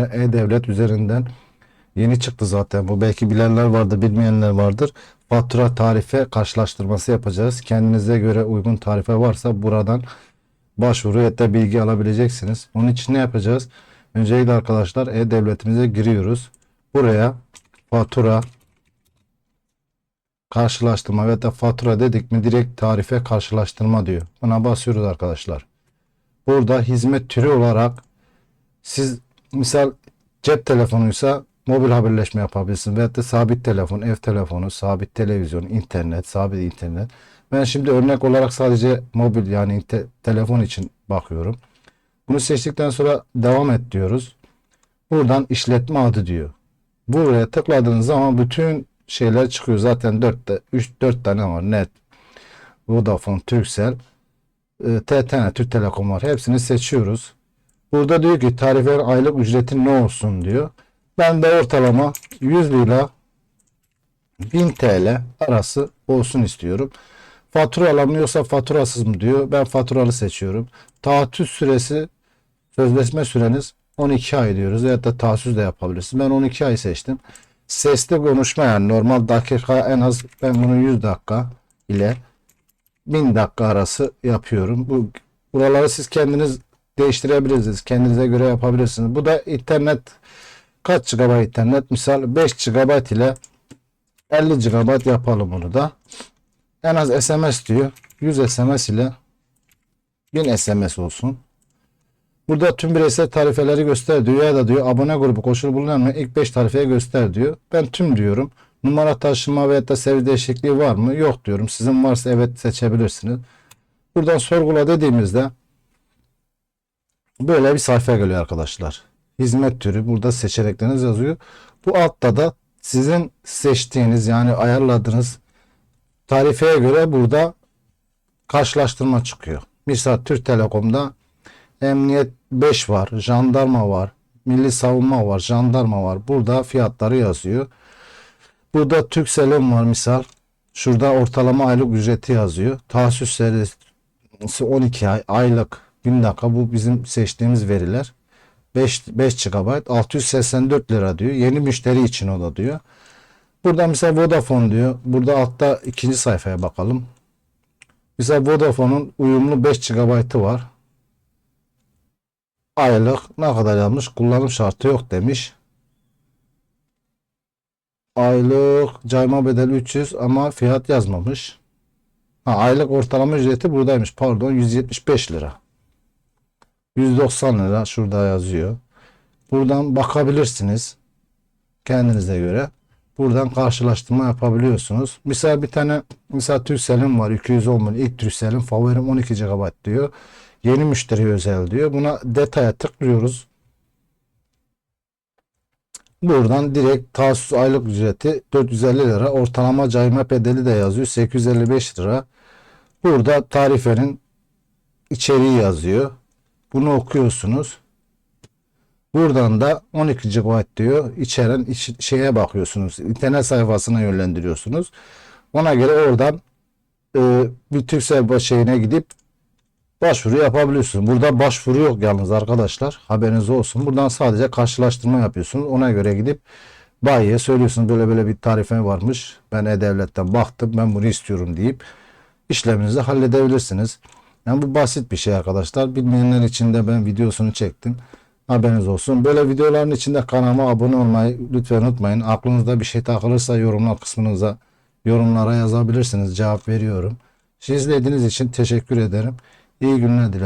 E-Devlet üzerinden yeni çıktı zaten. Bu belki bilenler vardır, bilmeyenler vardır. Fatura tarife karşılaştırması yapacağız. Kendinize göre uygun tarife varsa buradan başvuru ya da bilgi alabileceksiniz. Onun için ne yapacağız? Öncelikle arkadaşlar E-Devletimize giriyoruz. Buraya fatura karşılaştırma ve da fatura dedik mi direkt tarife karşılaştırma diyor. Buna basıyoruz arkadaşlar. Burada hizmet türü olarak siz misal cep telefonuysa mobil haberleşme yapabilirsiniz. Veyahut da sabit telefon, ev telefonu, sabit televizyon, internet, sabit internet. Ben şimdi örnek olarak sadece mobil yani te- telefon için bakıyorum. Bunu seçtikten sonra devam et diyoruz. Buradan işletme adı diyor. Buraya tıkladığınız zaman bütün şeyler çıkıyor. Zaten 4 3 4 tane var. Net, Vodafone, Turkcell, e, TTN, Türk Telekom var. Hepsini seçiyoruz. Burada diyor ki tarife aylık ücretin ne olsun diyor. Ben de ortalama 100 lira 1000 TL arası olsun istiyorum. Fatura alamıyorsa faturasız mı diyor. Ben faturalı seçiyorum. Taahhüt süresi sözleşme süreniz 12 ay diyoruz. Ya da taahhüt de yapabilirsiniz. Ben 12 ay seçtim. Sesli konuşma yani normal dakika en az ben bunu 100 dakika ile 1000 dakika arası yapıyorum. Bu buraları siz kendiniz değiştirebilirsiniz. Kendinize göre yapabilirsiniz. Bu da internet kaç GB internet? Misal 5 GB ile 50 GB yapalım bunu da. En az SMS diyor. 100 SMS ile 1000 SMS olsun. Burada tüm bireysel tarifeleri göster diyor ya da diyor abone grubu koşulu bulunan ilk 5 tarifeye göster diyor. Ben tüm diyorum. Numara taşıma veya da seviye değişikliği var mı? Yok diyorum. Sizin varsa evet seçebilirsiniz. Buradan sorgula dediğimizde böyle bir sayfa geliyor arkadaşlar. Hizmet türü burada seçenekleriniz yazıyor. Bu altta da sizin seçtiğiniz yani ayarladığınız tarifeye göre burada karşılaştırma çıkıyor. Misal Türk Telekom'da Emniyet 5 var, jandarma var, milli savunma var, jandarma var. Burada fiyatları yazıyor. Burada Türkcell'in var misal. Şurada ortalama aylık ücreti yazıyor. Tahsis serisi 12 ay, aylık 1000 dakika bu bizim seçtiğimiz veriler. 5, 5 GB 684 lira diyor. Yeni müşteri için o da diyor. Burada mesela Vodafone diyor. Burada altta ikinci sayfaya bakalım. Mesela Vodafone'un uyumlu 5 GB'ı var. Aylık ne kadar yazmış? Kullanım şartı yok demiş. Aylık cayma bedeli 300 ama fiyat yazmamış. Ha, aylık ortalama ücreti buradaymış. Pardon 175 lira. 190 lira şurada yazıyor. Buradan bakabilirsiniz. Kendinize göre. Buradan karşılaştırma yapabiliyorsunuz. Misal bir tane misal Turkcell'in var 210 bin. İlk Turkcell'in favorim 12 GB diyor. Yeni müşteri özel diyor. Buna detaya tıklıyoruz. Buradan direkt tahsis aylık ücreti 450 lira. Ortalama cayma bedeli de yazıyor. 855 lira. Burada tarifenin içeriği yazıyor. Bunu okuyorsunuz. Buradan da 12 GB diyor. İçeren iç- şeye bakıyorsunuz. İnternet sayfasına yönlendiriyorsunuz. Ona göre oradan e, bir Türkcell şeyine gidip başvuru yapabiliyorsunuz. Burada başvuru yok yalnız arkadaşlar. Haberiniz olsun. Buradan sadece karşılaştırma yapıyorsunuz. Ona göre gidip bayiye söylüyorsunuz böyle böyle bir tarife varmış. Ben E-Devlet'ten baktım. Ben bunu istiyorum deyip işleminizi halledebilirsiniz. Yani bu basit bir şey arkadaşlar. Bilmeyenler için de ben videosunu çektim. Haberiniz olsun. Böyle videoların içinde kanalıma abone olmayı lütfen unutmayın. Aklınızda bir şey takılırsa yorumlar kısmınıza yorumlara yazabilirsiniz. Cevap veriyorum. Siz izlediğiniz için teşekkür ederim. İyi günler dilerim.